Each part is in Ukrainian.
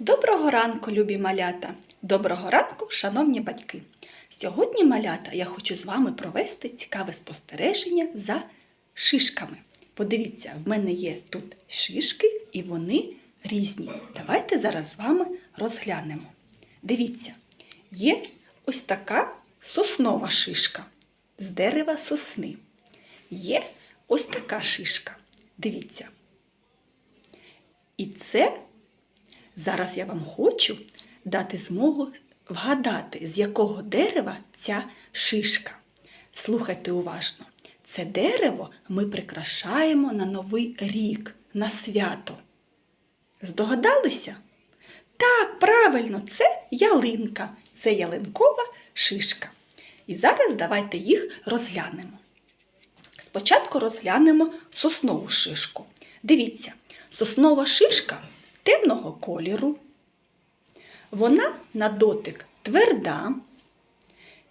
Доброго ранку, любі малята! Доброго ранку, шановні батьки! Сьогодні, малята, я хочу з вами провести цікаве спостереження за шишками. Подивіться, в мене є тут шишки і вони різні. Давайте зараз з вами розглянемо. Дивіться, є ось така соснова шишка з дерева сосни. Є ось така шишка. Дивіться. І це Зараз я вам хочу дати змогу вгадати, з якого дерева ця шишка. Слухайте уважно. Це дерево ми прикрашаємо на Новий рік, на свято. Здогадалися? Так, правильно, це ялинка, це ялинкова шишка. І зараз давайте їх розглянемо. Спочатку розглянемо соснову шишку. Дивіться, соснова шишка темного кольору. Вона на дотик тверда,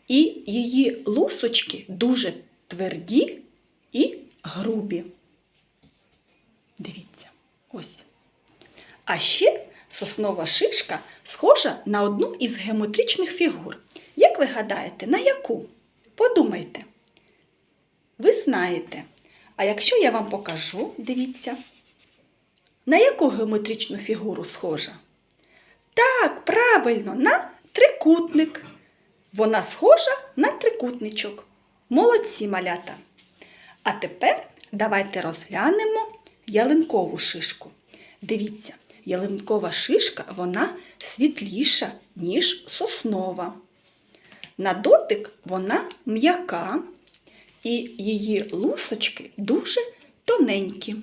і її лусочки дуже тверді і грубі. Дивіться, ось. А ще соснова шишка схожа на одну із геометричних фігур. Як ви гадаєте, на яку? Подумайте. Ви знаєте. А якщо я вам покажу, дивіться, на яку геометричну фігуру схожа? Так, правильно, на трикутник. Вона схожа на трикутничок. Молодці малята. А тепер давайте розглянемо ялинкову шишку. Дивіться, ялинкова шишка вона світліша, ніж соснова. На дотик вона м'яка, і її лусочки дуже тоненькі.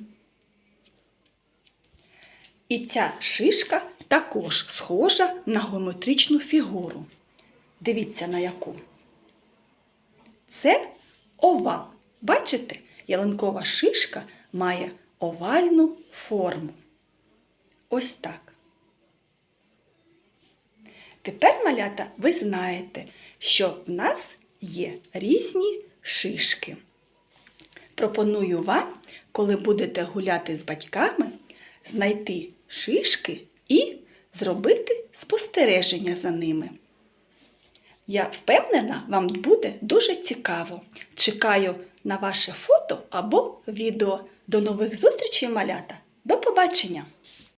І ця шишка також схожа на геометричну фігуру. Дивіться на яку. Це овал. Бачите, ялинкова шишка має овальну форму. Ось так. Тепер, малята, ви знаєте, що в нас є різні шишки. Пропоную вам, коли будете гуляти з батьками, знайти шишки і зробити спостереження за ними. Я впевнена, вам буде дуже цікаво. Чекаю на ваше фото або відео. До нових зустрічей, малята! До побачення!